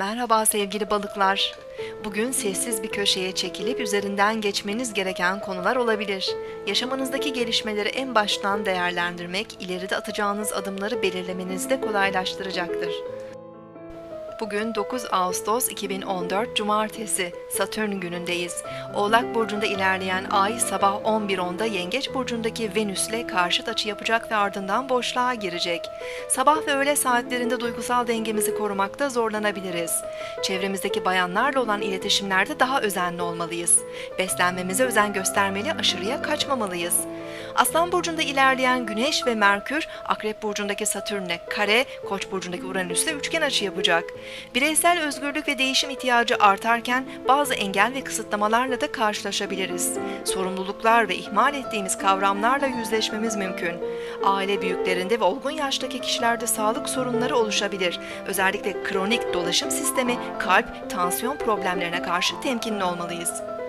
Merhaba sevgili balıklar. Bugün sessiz bir köşeye çekilip üzerinden geçmeniz gereken konular olabilir. Yaşamınızdaki gelişmeleri en baştan değerlendirmek, ileride atacağınız adımları belirlemenizi de kolaylaştıracaktır. Bugün 9 Ağustos 2014 Cumartesi, Satürn günündeyiz. Oğlak Burcu'nda ilerleyen ay sabah 11.10'da Yengeç Burcu'ndaki Venüs'le karşıt açı yapacak ve ardından boşluğa girecek. Sabah ve öğle saatlerinde duygusal dengemizi korumakta zorlanabiliriz. Çevremizdeki bayanlarla olan iletişimlerde daha özenli olmalıyız. Beslenmemize özen göstermeli, aşırıya kaçmamalıyız. Aslan Burcu'nda ilerleyen Güneş ve Merkür, Akrep Burcu'ndaki Satürn'le kare, Koç Burcu'ndaki Uranüs'le üçgen açı yapacak. Bireysel özgürlük ve değişim ihtiyacı artarken bazı engel ve kısıtlamalarla da karşılaşabiliriz. Sorumluluklar ve ihmal ettiğimiz kavramlarla yüzleşmemiz mümkün. Aile büyüklerinde ve olgun yaştaki kişilerde sağlık sorunları oluşabilir. Özellikle kronik dolaşım sistemi, kalp, tansiyon problemlerine karşı temkinli olmalıyız.